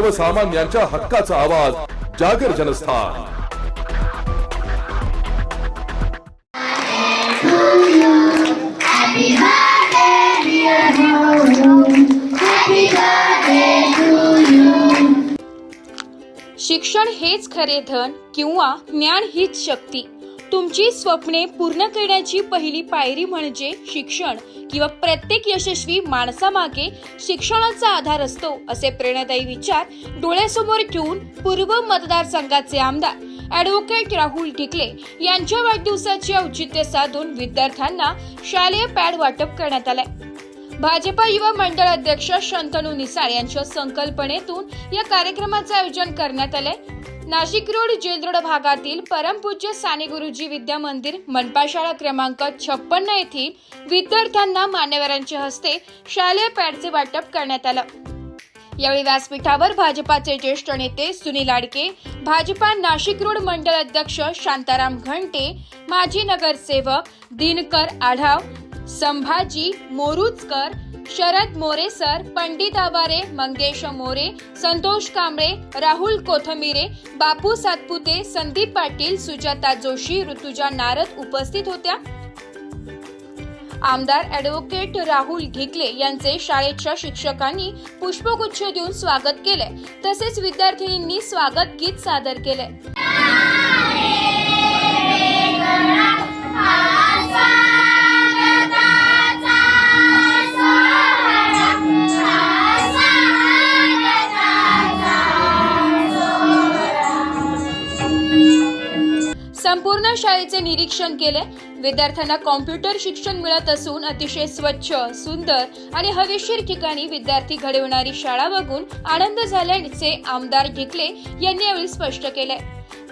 सर्वसामान्यांच्या हक्काचा आवाज जागर जनस्थान. शिक्षण हेच खरे धन किंवा ज्ञान हीच शक्ती. तुमची स्वप्ने पूर्ण करण्याची पहिली पायरी म्हणजे शिक्षण किंवा प्रत्येक यशस्वी माणसामागे शिक्षणाचा आधार असतो असे प्रेरणादायी विचार डोळ्यासमोर ठेवून पूर्व मतदारसंघाचे आमदार ॲडव्होकेट राहुल ढिकले यांच्या वाढदिवसाचे औचित्य साधून विद्यार्थ्यांना शालेय पॅड वाटप करण्यात आलंय. भाजपा युवा मंडळ अध्यक्ष शंतनू निसाळ यांच्या संकल्पनेतून या कार्यक्रमाचे आयोजन करण्यात आले नाशिक रोड जेलरोड भागातील परमपूज्य साने गुरुजी विद्या मंदिर मनपा शाळा क्रमांक छप्पन्न येथील विद्यार्थ्यांना मान्यवरांच्या हस्ते शालेय पॅडचे वाटप करण्यात आलं. यावेळी व्यासपीठावर भाजपाचे ज्येष्ठ नेते सुनील आडके भाजपा नाशिक रोड मंडळ अध्यक्ष शांताराम घंटे माजी नगरसेवक दिनकर आढाव संभाजी मोरुजकर शरद मोरे सर पंडित आवारे मंगेश मोरे संतोष कांबळे राहुल कोथमिरे बापू सातपुते संदीप पाटील सुजाता जोशी ऋतुजा नारद उपस्थित होत्या. आमदार ॲडव्होकेट राहुल ढिकले यांचे शाळेच्या शिक्षकांनी पुष्पगुच्छ देऊन स्वागत केले. तसेच विद्यार्थिनींनी स्वागत गीत सादर केले. शाळेचे निरीक्षण केले. विद्यार्थ्यांना कॉम्प्युटर शिक्षण मिळत असून अतिशय स्वच्छ सुंदर आणि हवेशीर ठिकाणी विद्यार्थी घडवणारी शाळा बघून आनंद झाल्याचे आमदार ढिकले यांनी यावेळी स्पष्ट केले.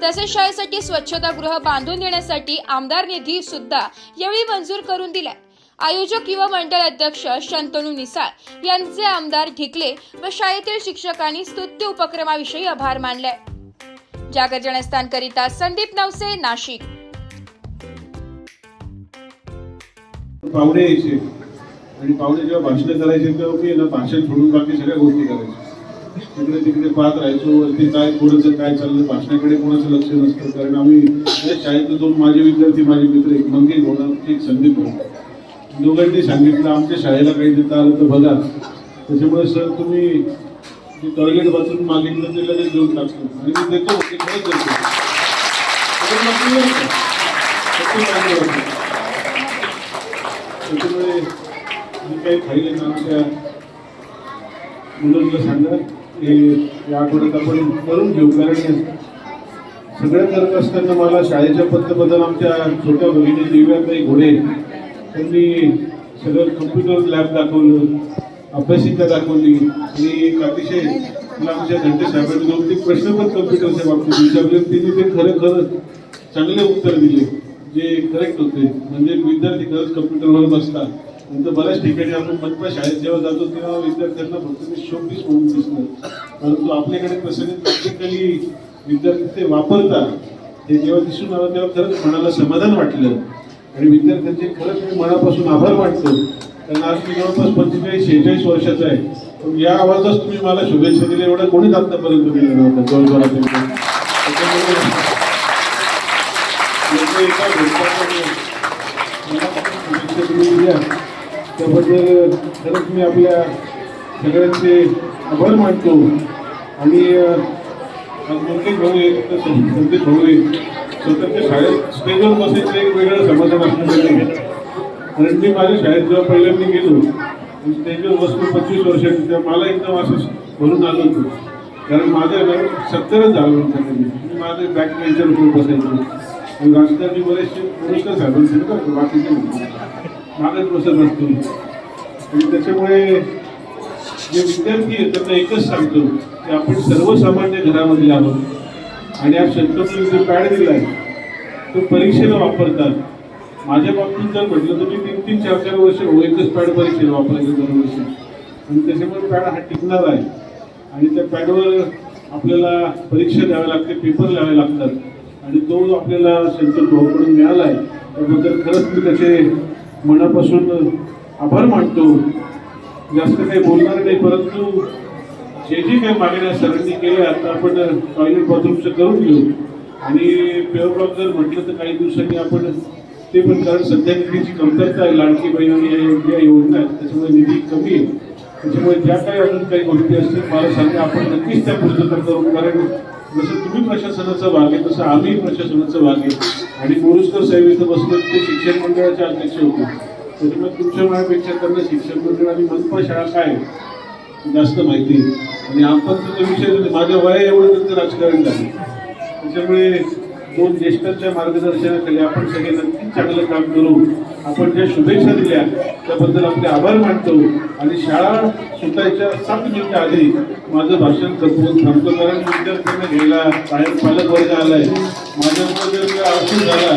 तसेच शाळेसाठी स्वच्छतागृह बांधून देण्यासाठी आमदार निधी सुद्धा यावेळी मंजूर करून दिला. आयोजक युवा मंडळ अध्यक्ष शंतनू निसाळ यांचे आमदार ढिकले व शाळेतील शिक्षकांनी स्तुत्य उपक्रमाविषयी आभार मानले. जागर जनस्थानकरिता संदीप नवसे नाशिक. पाहुणे यायचे. आणि पाहुणे जेव्हा भाषण करायचे तेव्हा मी ना भाषण सोडून बाकी सगळ्या गोष्टी करायच्या तिकडे तिकडे पाहत राहायचो वरती काय कोणाचं काय चाललं भाषणाकडे कोणाचं लक्ष नसतं. कारण आम्ही या शाळेतले दोन माझे विद्यार्थी माझे मित्र एक मंगेश होणार एक संदीप होणार. दोघांनी सांगितलं आमच्या शाळेला काही देता आलं तर बघा. त्याच्यामुळे सर तुम्ही टॉयलेट वाचून मागितलं ते लगेच देऊन टाकतो. आणि मी देतो ते खरंच देतो तर मग तुम्ही येऊ का? सत्य मान्य होतं. त्याच्यामुळे जे काही फाईल आमच्या मुलांना सांगा. हे या आठवड्यात आपण करून घेऊ कारण सगळं करत असताना मला शाळेच्या पद्धतबद्दल आमच्या छोट्या भगिनी दिव्याताई घोडे त्यांनी सगळं कम्प्युटर लॅब दाखवलं अभ्यासिका दाखवली. आणि एक अतिशय मला आमच्या घंटेसाहेबांनी दोन तीन प्रश्न पण कम्प्युटरच्या बाबतीत विचारले त्यांनी ते खरं खरं चांगले उत्तर दिले. जे करेक्ट होते म्हणजे विद्यार्थी खरंच कम्प्युटरवर बसतात. नंतर बऱ्याच ठिकाणी आपण मनपा शाळेत जेव्हा जातो तेव्हा विद्यार्थ्यांना फक्त ते शोपीस म्हणून दिसतं. परंतु आपल्याकडे कसं प्रॅक्टिकली विद्यार्थी ते वापरतात ते जेव्हा दिसून आलं तेव्हा खरंच मनाला समाधान वाटलं. आणि विद्यार्थ्यांचे खरंच मी मनापासून आभार मानतो. कारण आज मी जवळपास पंचेचाळीस शेहेचाळीस वर्षाचा आहे. पण या आवाजात तुम्ही मला शुभेच्छा दिल्या एवढं कोणीच आत्तापर्यंत दिलं नव्हतं जवळजवळ त्याच्यामुळे एका दिल्या त्याबद्दल खरंच मी आपल्या सगळ्यांचे आभार मानतो आणि अं, भाऊ एक तर भाऊ एक स्वतःच्या शाळेत स्टेजवर बसायचं एक वेगळं समाधान असलेलं नाही कारण मी माझ्या शाळेत जेव्हा पहिल्यांदा गेलो स्टेजवर बसलो पंचवीस वर्षांनी तेव्हा मला एकदम असं भरून आलं होतं कारण माझ्या सत्तरच झालं होतं. मी माझे बॅक बेंचर उठून बसायचो. राजकारणी बरेचसे पुरस्कार साहेबांचे ना बरं बाकीचे मागत बसत असतो. आणि त्याच्यामुळे जे विद्यार्थी आहेत त्यांना एकच सांगतो की आपण सर्वसामान्य घरामध्ये आहोत. आणि या शंतनूने जो पॅड दिला आहे तो परीक्षेला वापरतात. माझ्या बाबतीत जर म्हटलं तर मी तीन तीन चार चार वर्ष हो एकच पॅड परीक्षेला वापरायचं दरवर्षी आणि त्याच्यामुळे पॅड हा टिकणार आहे. आणि त्या पॅडवर आपल्याला परीक्षा द्याव्या लागते पेपर लिहावे लागतात. आणि तो आपल्याला शंकर भाऊकडून मिळाला आहे त्याबद्दल खरंच मी त्याचे मनापासून आभार मानतो. जास्त काही बोलणार नाही परंतु जे जे काही मागण्या सरांनी केल्या आता आपण टॉयलेट बाथरूमचं करून घेऊ. आणि पेअर ब्लॉक जर म्हटलं तर काही दिवसांनी आपण ते पण कारण सध्या निधीची कमतरता आहे. लाडकी बहिणी आणि या योजना योजना आहेत त्याच्यामुळे निधी कमी आहे. त्याच्यामुळे ज्या काही अजून काही गोष्टी असतील मला सांगा आपण नक्कीच त्या पूर्तता करू. कारण जसं तुम्ही प्रशासनाचा भाग आहे तसं आम्ही प्रशासनाचा भाग आहे. आणि मोरुस्कर साहेब इथं बसले ते शिक्षण मंडळाचे अध्यक्ष होते. त्याच्यामुळे तुमच्या माझ्यापेक्षा त्यांना शिक्षण मंडळ आणि मनपा शाळा काय आहे जास्त माहिती आहे. आणि आपण जो विषय माझ्या वया एवढं त्यांचं राजकारण झालं. त्याच्यामुळे दोन ज्येष्ठांच्या मार्गदर्शनाखाली आपण सगळे नक्कीच चांगलं काम करू. आपण ज्या शुभेच्छा दिल्या त्याबद्दल आपले आभार मानतो. आणि शाळा सुटायच्या सात मिनिटं आधी माझं भाषण संपवून थांबतो. कारण विद्यार्थ्यांना घ्यायला बाहेर पालक वर्ग आलाय. माझ्यामुळे जर अडचण झाला.